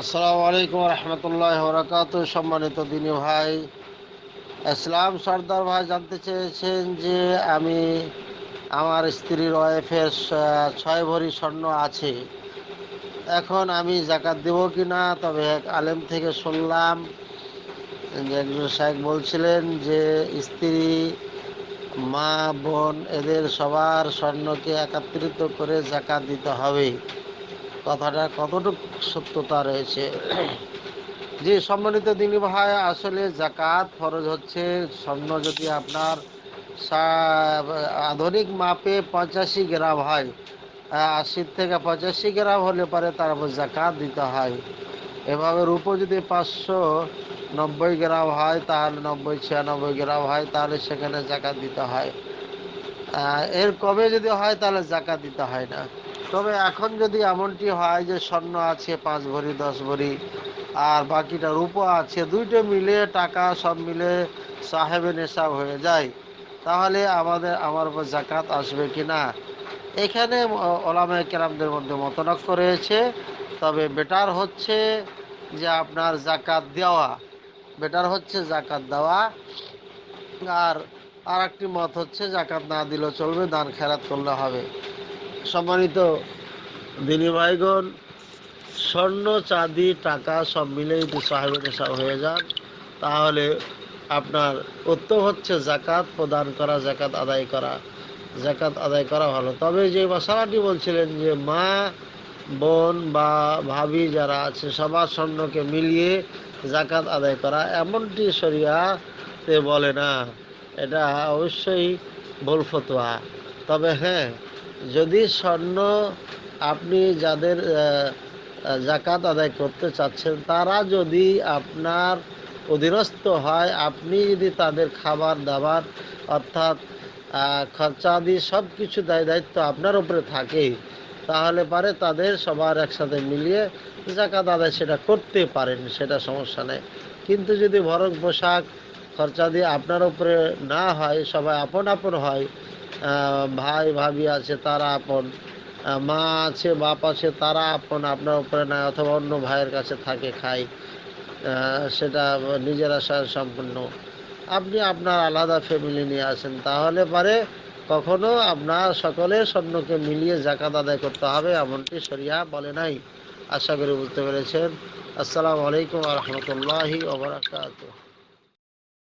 আসসালামু আলাইকুম রহমতুল্লাহ বরকাত সম্মানিত দিনী ভাই, ইসলাম সর্দার ভাই জানতে চেয়েছেন যে আমি আমার স্ত্রীর ওয়াইফের ছয় ভরি স্বর্ণ আছে। এখন আমি জাকাত দেব কি না তবে এক আলেম থেকে শুনলাম, একজন সাহেব বলছিলেন যে স্ত্রী, মা, বোন, এদের সবার স্বর্ণকে একত্রিত করে জাকাত দিতে হবে। কথাটা কতটুকু সত্যতা রয়েছে? যে সম্মানিত দিনী ভাই, আসলে জাকাত ফরজ হচ্ছে স্বর্ণ যদি আপনার আধুনিক মাপে পঁচাশি গ্রাম হয় আশি থেকে পঁচাশি গ্রাম হলে পরে তার উপর জাকাত দিতে হয়। এভাবে রূপো যদি পাঁচশো নব্বই গ্রাম হয়, তাহলে নব্বই, ছিয়ানব্বই গ্রাম হয়, তাহলে সেখানে জাকাত দিতে হয়। এর কমে যদি হয়, তাহলে জাকাত দিতে হয় না। তবে এখন যদি এমনটি হয় যে স্বর্ণ আছে পাঁচ ভরি, দশ ভরি, আর বাকিটা রূপো আছে, দুইটো মিলে টাকা সব মিলে সাহেবে নেশাব হয়ে যায়, তাহলে আমাদের, আমার উপর জাকাত আসবে কি না? এখানে ওলামা কেরামদের মধ্যে মতনক্য রয়েছে তবে বেটার হচ্ছে যে আপনার জাকাত দেওয়া, বেটার হচ্ছে জাকাত দেওয়া, আর আর একটি মত হচ্ছে জাকাত না দিলেও চলবে, দান খেরাত করলে হবে। সম্মানিত দিনী ভাইগণ, স্বর্ণ, চাঁদি, টাকা সব মিলে যদি সাহেবের নেশা হয়ে যান। তাহলে আপনার উত্তম হচ্ছে জাকাত প্রদান করা জাকাত আদায় করা। জাকাত আদায় করা ভালো। তবে যে মশালাটি বলছিলেন যে মা, বোন বা ভাবি যারা আছে, সবার স্বর্ণকে মিলিয়ে জাকাত আদায় করা, এমনটি শরিয়াতে বলে না। এটা অবশ্যই ভুল ফতোয়া। তবে হ্যাঁ যদি স্বর্ণ আপনি যাদের জাকাত আদায় করতে চাচ্ছেন, তারা যদি আপনার অধীনস্থ হয়, আপনি যদি তাদের খাবার দাবার অর্থাৎ খরচাদি সব কিছু দায় দায়িত্ব আপনার উপরে থাকে, তাহলে পারে তাদের সবার একসাথে মিলিয়ে জাকাত আদায় সেটা করতে পারেন, সেটা সমস্যা নেই। কিন্তু যদি ভরক পোশাক খরচা দিয়ে আপনার উপরে না হয়, সবাই আপন আপন হয় ভাই ভাবি আছে তারা আপন। মা আছে বাপ আছে তারা আপন আপনার উপরে নাই অথবা অন্য ভাইয়ের কাছে থাকে আহ, সেটা নিজের আশায় সম্পূর্ণ। আপনি আপনার আলাদা ফ্যামিলি নিয়ে আসেন তাহলে পারে কখনো আপনার সকলের স্বর্ণকে মিলিয়ে জাকাত আদায় করতে হবে এমনটি শরিয়া বলে নাই। আশা করি বুঝতে পেরেছেন। আসসালামু আলাইকুম রহমতুল্লাহি ওবরাকাতুহ